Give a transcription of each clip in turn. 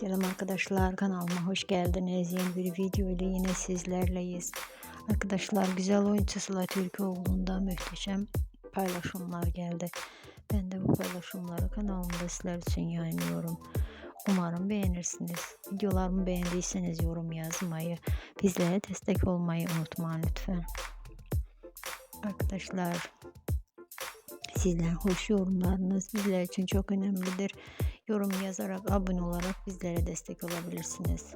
Selam arkadaşlar kanalıma hoş geldiniz. Yeni bir video ile yine sizlerleyiz. Arkadaşlar güzel oyuncu Sıla Türkoğlu'nda muhteşem paylaşımlar geldi. Ben de bu paylaşımları kanalımda sizler için yayınlıyorum. Umarım beğenirsiniz. Videolarımı beğendiyseniz yorum yazmayı, bizlere destek olmayı unutmayın lütfen. Arkadaşlar sizler hoş yorumlarınız bizler için çok önemlidir. Yorum yazarak, abone olarak bizlere destek olabilirsiniz.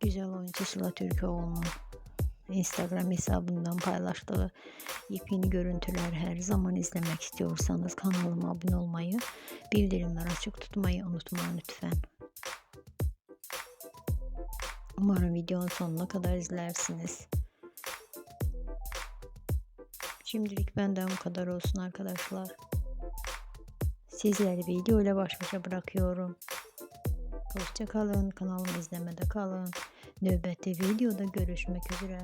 Güzel oyuncu Sıla Türkoğlu'nun Instagram hesabından paylaştığı yepyeni görüntüler her zaman izlemek istiyorsanız kanalıma abone olmayı, bildirimler açık tutmayı unutmayın lütfen. Umarım videonun sonuna kadar izlersiniz. Şimdilik benden bu kadar olsun arkadaşlar. Sizleri video ile baş başa bırakıyorum. Hoşça kalın. Kanalımı izlemede kalın. Nöbette videoda görüşmek üzere.